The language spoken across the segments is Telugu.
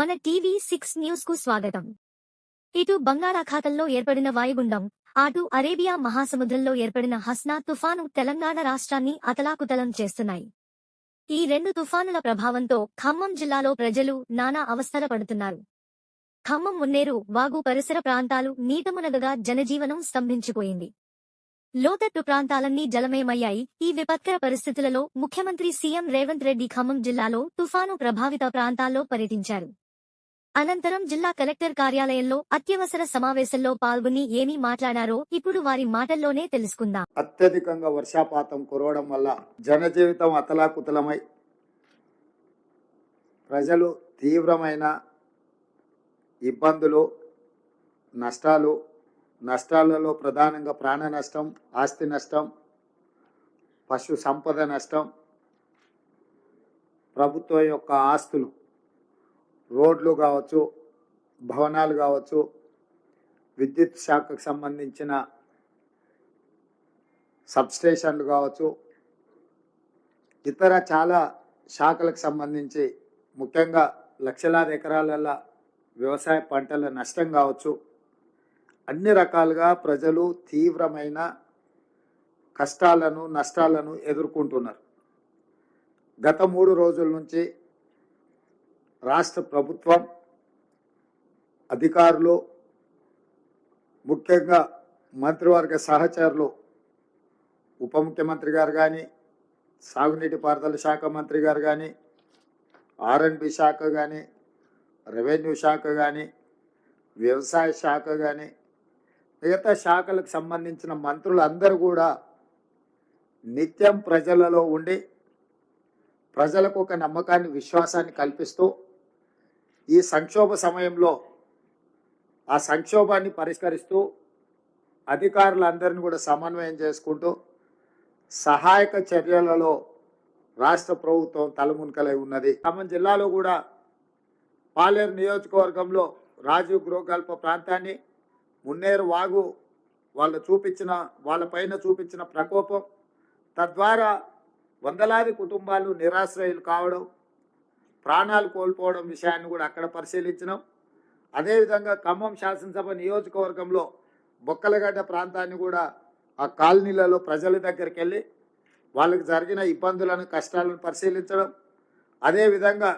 మన టీవీ సిక్స్ న్యూస్కు స్వాగతం. ఇటు బంగాళాఖాతంలో ఏర్పడిన వాయుగుండం అటు అరేబియా మహాసముద్రంలో ఏర్పడిన హస్నా తుఫాను తెలంగాణ రాష్ట్రాన్ని అతలాకుతలం చేస్తున్నాయి. ఈ రెండు తుఫానుల ప్రభావంతో ఖమ్మం జిల్లాలో ప్రజలు నానా అవస్థల పడుతున్నారు. ఖమ్మం మున్నేరు వాగు పరిసర ప్రాంతాలు నీటమునగగా జనజీవనం స్తంభించిపోయింది. లోతట్టు ప్రాంతాలన్నీ జలమయమయ్యాయి. ఈ విపత్కర పరిస్థితులలో ముఖ్యమంత్రి సీఎం రేవంత్ రెడ్డి ఖమ్మం జిల్లాలో తుఫాను ప్రభావిత ప్రాంతాల్లో పర్యటించారు. అనంతరం జిల్లా కలెక్టర్ కార్యాలయంలో అత్యవసర సమావేశంలో పాల్గొని ఏమీ మాట్లాడారో ఇప్పుడు వారి మాటల్లోనే తెలుసుకుందాం. అత్యధికంగా వర్షాపాతం కురవడం వల్ల జనజీవితం అతలాకుతలమై ప్రజలు తీవ్రమైన ఇబ్బందులు నష్టాలు నష్టాలలో ప్రధానంగా ప్రాణ నష్టం ఆస్తి నష్టం పశు సంపద నష్టం ప్రభుత్వం యొక్క ఆస్తులు రోడ్లు కావచ్చు భవనాలు కావచ్చు విద్యుత్ శాఖకు సంబంధించిన సబ్స్టేషన్లు కావచ్చు ఇతర చాలా శాఖలకు సంబంధించి ముఖ్యంగా లక్షలాది ఎకరాలలో వ్యవసాయ పంటల నష్టం కావచ్చు. అన్ని రకాలుగా ప్రజలు తీవ్రమైన కష్టాలను నష్టాలను ఎదుర్కొంటున్నారు. గత మూడు రోజుల నుంచి రాష్ట్ర ప్రభుత్వం అధికారులు ముఖ్యంగా మంత్రివర్గ సహచరులు ఉప ముఖ్యమంత్రి గారు కానీ సాగునీటి పారుదల శాఖ మంత్రి గారు కానీ ఆర్ఎండ్బి శాఖ కానీ రెవెన్యూ శాఖ కానీ వ్యవసాయ శాఖ కానీ మిగతా శాఖలకు సంబంధించిన మంత్రులు అందరూ కూడా నిత్యం ప్రజలలో ఉండి ప్రజలకు ఒక నమ్మకాన్ని విశ్వాసాన్ని కల్పిస్తూ ఈ సంక్షోభ సమయంలో ఆ సంక్షోభాన్ని పరిష్కరిస్తూ అధికారులందరినీ కూడా సమన్వయం చేసుకుంటూ సహాయక చర్యలలో రాష్ట్ర ప్రభుత్వం తలమునకలై ఉన్నది. ఖమ్మం జిల్లాలో కూడా పాలేరు నియోజకవర్గంలో రాజీవ్ గృహకల్ప ప్రాంతాన్ని మున్నేరు వాగు వాళ్ళు చూపించిన వాళ్ళపైన చూపించిన ప్రకోపం తద్వారా వందలాది కుటుంబాలు నిరాశ్రయులు కావడం ప్రాణాలు కోల్పోవడం విషయాన్ని కూడా అక్కడ పరిశీలించినాం. అదేవిధంగా ఖమ్మం శాసనసభ నియోజకవర్గంలో బొక్కలగడ్డ ప్రాంతాన్ని కూడా ఆ కాలనీలలో ప్రజల దగ్గరికి వెళ్ళి వాళ్ళకి జరిగిన ఇబ్బందులను కష్టాలను పరిశీలించడం. అదేవిధంగా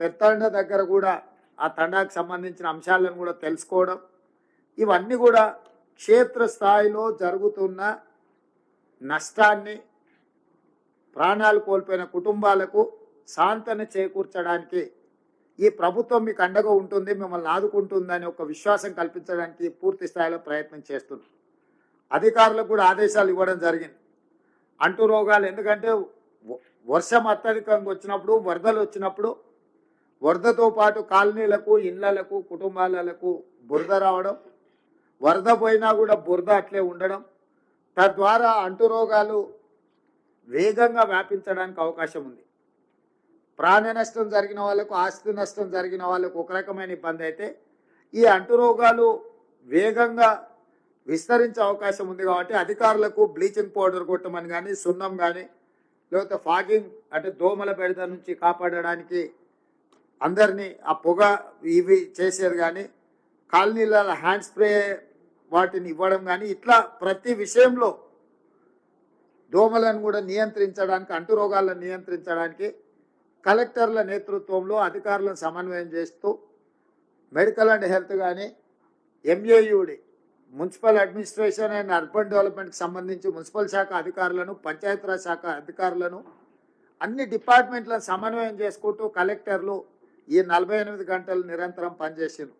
పెత్తండ దగ్గర కూడా ఆ తండాకు సంబంధించిన అంశాలను కూడా తెలుసుకోవడం. ఇవన్నీ కూడా క్షేత్రస్థాయిలో జరుగుతున్న నష్టాన్ని ప్రాణాలు కోల్పోయిన కుటుంబాలకు శాంతను చేకూర్చడానికి ఈ ప్రభుత్వం మీకు అండగా ఉంటుంది మిమ్మల్ని ఆదుకుంటుందని ఒక విశ్వాసం కల్పించడానికి పూర్తి స్థాయిలో ప్రయత్నం చేస్తున్నారు. అధికారులకు కూడా ఆదేశాలు ఇవ్వడం జరిగింది. అంటు రోగాలు ఎందుకంటే వర్షం అత్యధికంగా వచ్చినప్పుడు వరదలు వచ్చినప్పుడు వరదతో పాటు కాలనీలకు ఇళ్ళకు కుటుంబాలకు బురద రావడం వరద పోయినా కూడా బురద అట్లే ఉండడం తద్వారా అంటు రోగాలు వేగంగా వ్యాపించడానికి అవకాశం ఉంది. ప్రాణ నష్టం జరిగిన వాళ్ళకు ఆస్తి నష్టం జరిగిన వాళ్ళకు ఒక రకమైన ఇబ్బంది అయితే ఈ అంటురోగాలు వేగంగా విస్తరించే అవకాశం ఉంది కాబట్టి అధికారులకు బ్లీచింగ్ పౌడర్ కొట్టమని కానీ సున్నం కానీ లేకపోతే ఫాగింగ్ అంటే దోమల బెడద నుంచి కాపాడడానికి అందరినీ ఆ పొగ ఇవి చేసేది కానీ కాలనీల హ్యాండ్ స్ప్రే వాటిని ఇవ్వడం కానీ ఇట్లా ప్రతి విషయంలో దోమలను కూడా నియంత్రించడానికి అంటు రోగాలను నియంత్రించడానికి కలెక్టర్ల నేతృత్వంలో అధికారులను సమన్వయం చేస్తూ మెడికల్ అండ్ హెల్త్ కానీ MAUD municipal administration and urban డెవలప్మెంట్కి సంబంధించి మున్సిపల్ శాఖ అధికారులను పంచాయతీరాజ్ శాఖ అధికారులను అన్ని డిపార్ట్మెంట్లను సమన్వయం చేసుకుంటూ కలెక్టర్లు ఈ నలభై ఎనిమిది గంటలు నిరంతరం పనిచేసారు